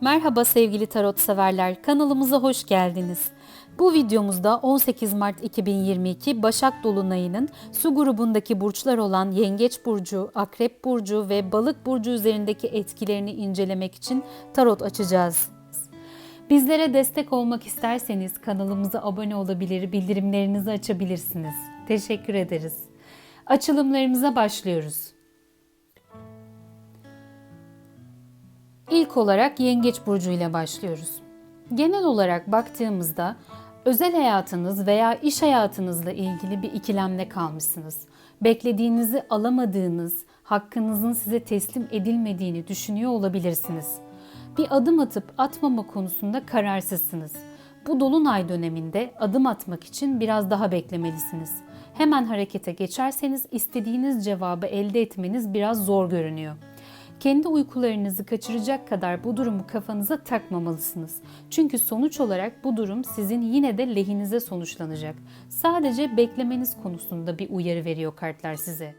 Merhaba sevgili tarot severler, kanalımıza hoş geldiniz. Bu videomuzda 18 Mart 2022 Başak Dolunay'ının su grubundaki burçlar olan Yengeç Burcu, Akrep Burcu ve Balık Burcu üzerindeki etkilerini incelemek için tarot açacağız. Bizlere destek olmak isterseniz kanalımıza abone olabilir, bildirimlerinizi açabilirsiniz. Teşekkür ederiz. Açılımlarımıza başlıyoruz. İlk olarak Yengeç burcu ile başlıyoruz. Genel olarak baktığımızda özel hayatınız veya iş hayatınızla ilgili bir ikilemde kalmışsınız. Beklediğinizi alamadığınız, hakkınızın size teslim edilmediğini düşünüyor olabilirsiniz. Bir adım atıp atmama konusunda kararsızsınız. Bu dolunay döneminde adım atmak için biraz daha beklemelisiniz. Hemen harekete geçerseniz istediğiniz cevabı elde etmeniz biraz zor görünüyor. Kendi uykularınızı kaçıracak kadar bu durumu kafanıza takmamalısınız. Çünkü sonuç olarak bu durum sizin yine de lehinize sonuçlanacak. Sadece beklemeniz konusunda bir uyarı veriyor kartlar size.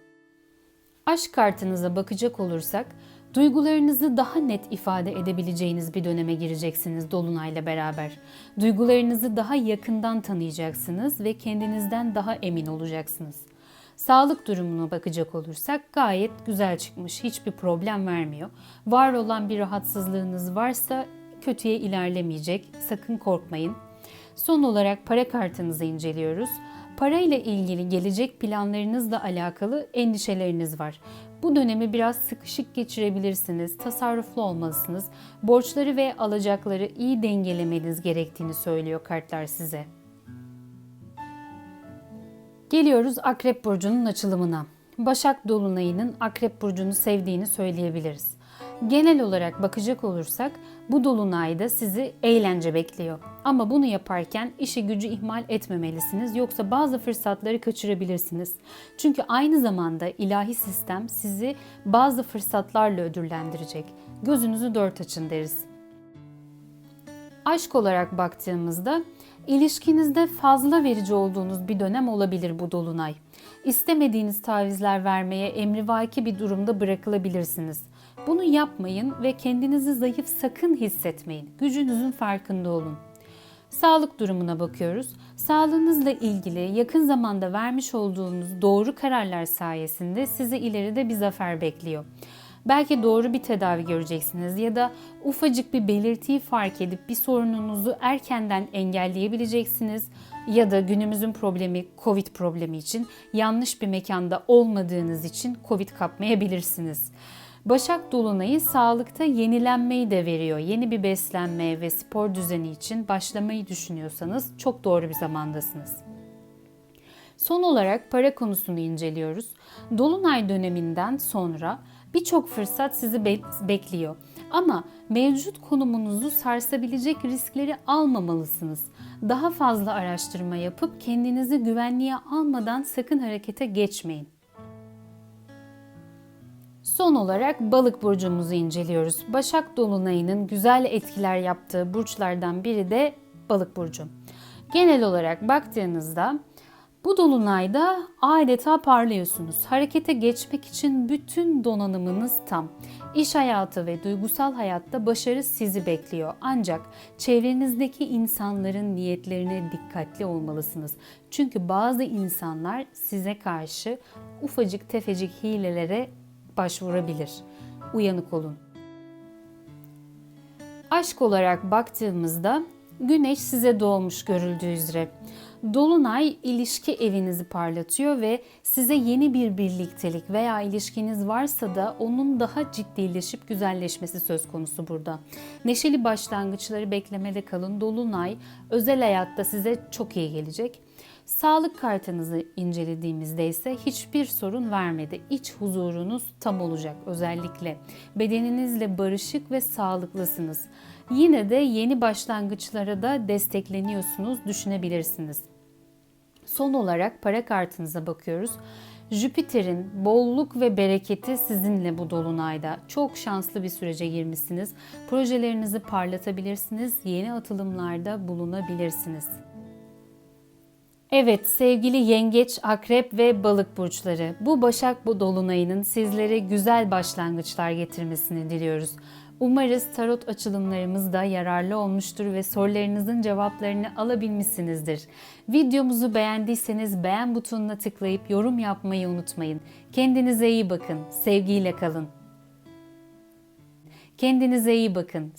Aşk kartınıza bakacak olursak, duygularınızı daha net ifade edebileceğiniz bir döneme gireceksiniz dolunayla beraber. Duygularınızı daha yakından tanıyacaksınız ve kendinizden daha emin olacaksınız. Sağlık durumuna bakacak olursak gayet güzel çıkmış. Hiçbir problem vermiyor. Var olan bir rahatsızlığınız varsa kötüye ilerlemeyecek. Sakın korkmayın. Son olarak para kartınızı inceliyoruz. Para ile ilgili gelecek planlarınızla alakalı endişeleriniz var. Bu dönemi biraz sıkışık geçirebilirsiniz, tasarruflu olmalısınız. Borçları ve alacakları iyi dengelemeniz gerektiğini söylüyor kartlar size. Geliyoruz Akrep Burcu'nun açılımına. Başak Dolunay'ının Akrep Burcu'nu sevdiğini söyleyebiliriz. Genel olarak bakacak olursak bu dolunayda sizi eğlence bekliyor. Ama bunu yaparken işi gücü ihmal etmemelisiniz yoksa bazı fırsatları kaçırabilirsiniz. Çünkü aynı zamanda ilahi sistem sizi bazı fırsatlarla ödüllendirecek. Gözünüzü dört açın deriz. Aşk olarak baktığımızda İlişkinizde fazla verici olduğunuz bir dönem olabilir bu dolunay. İstemediğiniz tavizler vermeye emrivaki bir durumda bırakılabilirsiniz. Bunu yapmayın ve kendinizi zayıf sakın hissetmeyin. Gücünüzün farkında olun. Sağlık durumuna bakıyoruz. Sağlığınızla ilgili yakın zamanda vermiş olduğunuz doğru kararlar sayesinde sizi ileride bir zafer bekliyor. Belki doğru bir tedavi göreceksiniz ya da ufacık bir belirtiyi fark edip bir sorununuzu erkenden engelleyebileceksiniz ya da günümüzün problemi Covid problemi için yanlış bir mekanda olmadığınız için Covid kapmayabilirsiniz. Başak Dolunay'ı sağlıkta yenilenmeyi de veriyor. Yeni bir beslenme ve spor düzeni için başlamayı düşünüyorsanız çok doğru bir zamandasınız. Son olarak para konusunu inceliyoruz. Dolunay döneminden sonra birçok fırsat sizi be- bekliyor. Ama mevcut konumunuzu sarsabilecek riskleri almamalısınız. Daha fazla araştırma yapıp kendinizi güvenliğe almadan sakın harekete geçmeyin. Son olarak balık burcumuzu inceliyoruz. Başak Dolunay'ının güzel etkiler yaptığı burçlardan biri de balık burcu. Genel olarak baktığınızda bu dolunayda adeta parlıyorsunuz. Harekete geçmek için bütün donanımınız tam. İş hayatı ve duygusal hayatta başarı sizi bekliyor. Ancak çevrenizdeki insanların niyetlerine dikkatli olmalısınız. Çünkü bazı insanlar size karşı ufacık tefecik hilelere başvurabilir. Uyanık olun. Aşk olarak baktığımızda Güneş size doğmuş görüldüğü üzere. Dolunay ilişki evinizi parlatıyor ve size yeni bir birliktelik veya ilişkiniz varsa da onun daha ciddileşip güzelleşmesi söz konusu burada. Neşeli başlangıçları beklemede kalın. Dolunay özel hayatta size çok iyi gelecek. Sağlık kartınızı incelediğimizde ise hiçbir sorun vermedi. İç huzurunuz tam olacak özellikle. Bedeninizle barışık ve sağlıklısınız. Yine de yeni başlangıçlara da destekleniyorsunuz düşünebilirsiniz. Son olarak para kartınıza bakıyoruz. Jüpiter'in bolluk ve bereketi sizinle bu dolunayda. Çok şanslı bir sürece girmişsiniz. Projelerinizi parlatabilirsiniz. Yeni atılımlarda bulunabilirsiniz. Evet sevgili yengeç, akrep ve balık burçları. Bu Başak bu dolunayının sizlere güzel başlangıçlar getirmesini diliyoruz. Umarız tarot açılımlarımız da yararlı olmuştur ve sorularınızın cevaplarını alabilmişsinizdir. Videomuzu beğendiyseniz beğen butonuna tıklayıp yorum yapmayı unutmayın. Kendinize iyi bakın. Sevgiyle kalın. Kendinize iyi bakın.